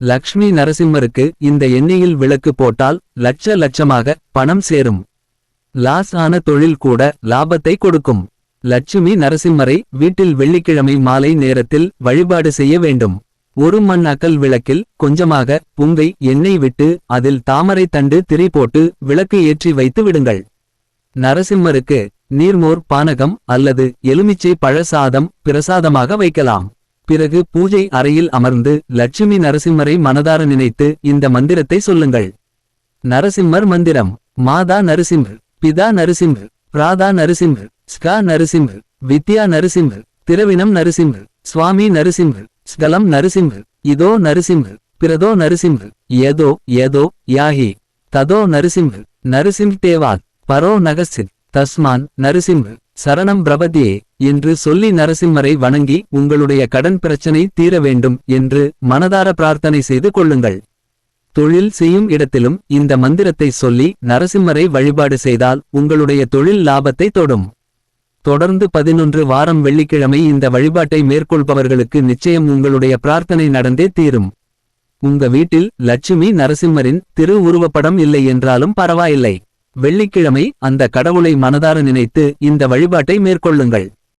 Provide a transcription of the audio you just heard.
லக்ஷ்மி நரசிம்மருக்கு இந்த எண்ணெயில் விளக்கு போட்டால் லட்ச லட்சமாக பணம் சேரும். லாஸ் ஆன தொழில் கூட லாபத்தை கொடுக்கும். லட்சுமி நரசிம்மரை வீட்டில் வெள்ளிக்கிழமை மாலை நேரத்தில் வழிபாடு செய்ய வேண்டும். ஒரு மண் விளக்கில் கொஞ்சமாக புங்கை எண்ணெய் விட்டு அதில் தாமரை தண்டு திரி போட்டு விளக்கு ஏற்றி வைத்து விடுங்கள். நரசிம்மருக்கு நீர்மோர் பானகம் அல்லது எலுமிச்சை பழசாதம் பிரசாதமாக வைக்கலாம். பிறகு பூஜை அறையில் அமர்ந்து லட்சுமி நரசிம்மரை மனதார நினைத்து இந்த மந்திரத்தை சொல்லுங்கள். நரசிம்மர் மந்திரம் மாதா நரசிம்மர் பிதா நரசிம்மர் பிராதா நரசிம்மர் ஸ்கா நரசிம்மர் வித்யா நரசிம்மர் திரவினம் நரசிம்மர் சுவாமி நரசிம்மர் ஸ்கலம் நரசிம்மர் இதோ நரசிம்மர் பிரதோ நரசிம்மர் ஏதோ ஏதோ யாஹி ததோ நரசிம்மர் நரசிம் தேவாத் பரோ நகசித் தஸ்மான் நரசிம்மர் சரணம் பிரபதே என்று சொல்லி நரசிம்மரை வணங்கி உங்களுடைய கடன் பிரச்சனை தீர வேண்டும் என்று மனதார பிரார்த்தனை செய்து கொள்ளுங்கள். தொழில் செய்யும் இடத்திலும் இந்த மந்திரத்தை சொல்லி நரசிம்மரை வழிபாடு செய்தால் உங்களுடைய தொழில் லாபத்தை தொடும். தொடர்ந்து பதினொன்று வாரம் வெள்ளிக்கிழமை இந்த வழிபாட்டை மேற்கொள்பவர்களுக்கு நிச்சயம் உங்களுடைய பிரார்த்தனை நடந்தே தீரும். உங்க வீட்டில் லட்சுமி நரசிம்மரின் திரு உருவப்படம் இல்லை என்றாலும் பரவாயில்லை. வெள்ளிக்கிழமை அந்த கடவுளை மனதார நினைத்து இந்த வழிபாட்டை மேற்கொள்ளுங்கள்.